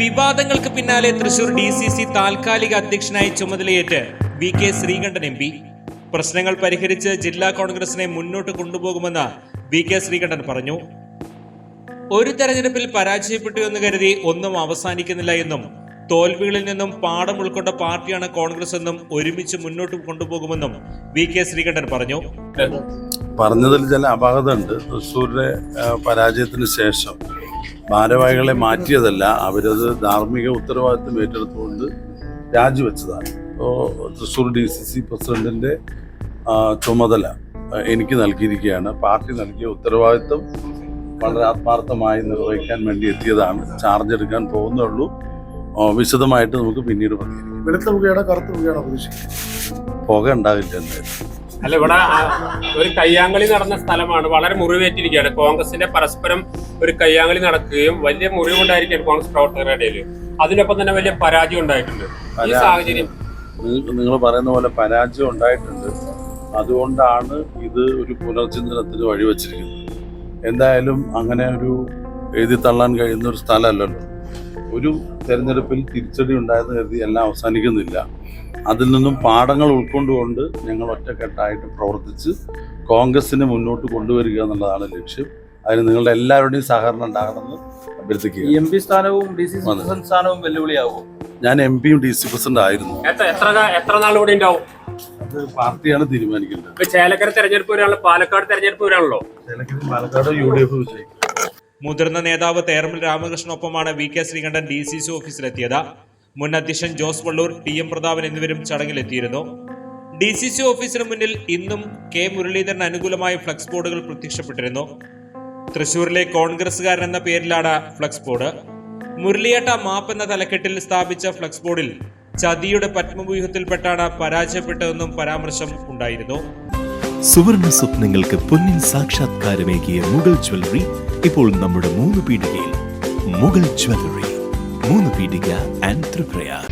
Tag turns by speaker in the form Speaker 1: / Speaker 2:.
Speaker 1: വിവാദങ്ങൾക്ക് പിന്നാലെ Thrissur D C C താൽക്കാലിക അധ്യക്ഷനായി ചുമതലയേറ്റ് V K Sreekandan M P. പ്രശ്നങ്ങൾ പരിഹരിച്ച് ജില്ലാ കോൺഗ്രസിനെ മുന്നോട്ട് കൊണ്ടുപോകുമെന്ന് വി കെ ശ്രീകണ്ഠൻ പറഞ്ഞു. ഒരു തെരഞ്ഞെടുപ്പിൽ പരാജയപ്പെട്ടു എന്ന് കരുതി ഒന്നും അവസാനിക്കുന്നില്ല എന്നും തോൽവികളിൽ നിന്നും പാഠം ഉൾക്കൊണ്ട പാർട്ടിയാണ് കോൺഗ്രസ് എന്നും ഒരുമിച്ച് മുന്നോട്ട് കൊണ്ടുപോകുമെന്നും വി കെ ശ്രീകണ്ഠൻ പറഞ്ഞു.
Speaker 2: പറഞ്ഞതിൽ ചില അപാകത ഉണ്ട് തൃശ്ശൂരിലെ പരാജയത്തിന് ശേഷം ഭാരവാഹികളെ മാറ്റിയതല്ല അവരത് ധാർമ്മിക ഉത്തരവാദിത്വം ഏറ്റെടുത്തുകൊണ്ട് രാജിവെച്ചതാണ്. ഇപ്പോൾ തൃശ്ശൂർ ഡി സി സി പ്രസിഡന്റിന്റെ ചുമതല എനിക്ക് നൽകിയിരിക്കുകയാണ്. പാർട്ടി നൽകിയ ഉത്തരവാദിത്വം വളരെ ആത്മാർത്ഥമായി നിർവഹിക്കാൻ വേണ്ടി എത്തിയതാണ്. ചാർജ് എടുക്കാൻ പോകുന്നേ ഉള്ളൂ വിശദമായിട്ട് നമുക്ക് പിന്നീട് പ്രതികരിക്കാം
Speaker 3: വെളുത്ത പുകയാണോ കറുത്ത പുകയാണോ പ്രതീക്ഷിക്കുന്നത്?
Speaker 2: പുക ഉണ്ടാകില്ല എന്തായാലും.
Speaker 4: അല്ല ഇവിടെ ഒരു കയ്യാങ്കളി നടന്ന സ്ഥലമാണ്. വളരെ മുറിവേറ്റിരിക്കുകയാണ്. കോൺഗ്രസിന്റെ പരസ്പരം ഒരു കയ്യാങ്കളി നടക്കുകയും വലിയ മുറിവുണ്ടായിരിക്കുകയാണ് കോൺഗ്രസ് പ്രവർത്തകരുടെ ഇടയിൽ. അതിനൊപ്പം തന്നെ വലിയ പരാജയം ഉണ്ടായിട്ടുണ്ട്. ഈ സാഹചര്യം
Speaker 2: നിങ്ങൾ പറയുന്ന പോലെ പരാജയം ഉണ്ടായിട്ടുണ്ട്. അതുകൊണ്ടാണ് ഇത് ഒരു പുനർചിന്തനത്തിന് വഴിവെച്ചിരിക്കുന്നത്. എന്തായാലും അങ്ങനെ ഒരു എഴുതി തള്ളാൻ കഴിയുന്ന ഒരു സ്ഥലമല്ലല്ലോ. ഒരു തെരഞ്ഞെടുപ്പിൽ തിരിച്ചടി ഉണ്ടായെന്ന് കരുതി എല്ലാം അവസാനിക്കുന്നില്ല. അതിൽ നിന്നും പാഠങ്ങൾ ഉൾക്കൊണ്ടുകൊണ്ട് ഞങ്ങൾ ഒറ്റക്കെട്ടായിട്ട് പ്രവർത്തിച്ച് കോൺഗ്രസിനെ മുന്നോട്ട് കൊണ്ടുവരിക എന്നുള്ളതാണ് ലക്ഷ്യം. അതിന് നിങ്ങളുടെ എല്ലാവരുടെയും സഹകരണം ഉണ്ടാകണമെന്ന് അഭ്യർത്ഥിക്കുക.
Speaker 5: എം പി സ്ഥാനവും ഡി സി പ്രസിഡന്റ് സ്ഥാനവും വെല്ലുവിളിയാവും
Speaker 2: ഞാൻ എം പിയും ഡി സി പ്രസിഡന്റ് ആയിരുന്നു.
Speaker 4: എത്ര എത്ര കാ- എത്ര നാൾ കൂടി ഉണ്ടാവും?
Speaker 2: അത് പാർട്ടിയാണ്
Speaker 4: തീരുമാനിക്കുന്നത് ചേലക്കര തെരഞ്ഞെടുപ്പ് വരാണല്ലോ പാലക്കാട് തെരഞ്ഞെടുപ്പ് വരാണല്ലോ
Speaker 2: Chelakkara Palakkad U D F വിജയിക്കും.
Speaker 1: മുതിർന്ന നേതാവ് തേർമൽ രാമകൃഷ്ണനൊപ്പമാണ് V K Sreekandan D C C ഓഫീസിലെത്തിയത്. മുൻ അധ്യക്ഷൻ ജോസ് വള്ളൂർ ടി എം പ്രതാപൻ എന്നിവരും ചടങ്ങിലെത്തിയിരുന്നു. ഡി സി സി ഓഫീസിന് മുന്നിൽ ഇന്നും കെ മുരളീധരൻ അനുകൂലമായ ഫ്ലക്സ് ബോർഡുകൾ പ്രത്യക്ഷപ്പെട്ടിരുന്നു. തൃശൂരിലെ കോൺഗ്രസുകാരൻ എന്ന പേരിലാണ് ഫ്ലക്സ് ബോർഡ്. മുരളിയേട്ട മാപ്പ് എന്ന തലക്കെട്ടിൽ സ്ഥാപിച്ച ഫ്ലക്സ് ബോർഡിൽ ചതിയുടെ പത്മവ്യൂഹത്തിൽപ്പെട്ടാണ് പരാജയപ്പെട്ടതെന്നും പരാമർശം ഉണ്ടായിരുന്നു.
Speaker 6: സുവർണ സ്വപ്നങ്ങൾക്ക് പൊന്നിൻ സാക്ഷാത്കാരമേകിയ മുഗൾ ജ്വല്ലറി ഇപ്പോൾ നമ്മുടെ മൂന്ന് പീടികയിൽ മുഗൾ ജ്വല്ലറി മൂന്ന് പീടിക ആൻഡ് ത്രിപ്രയാർ.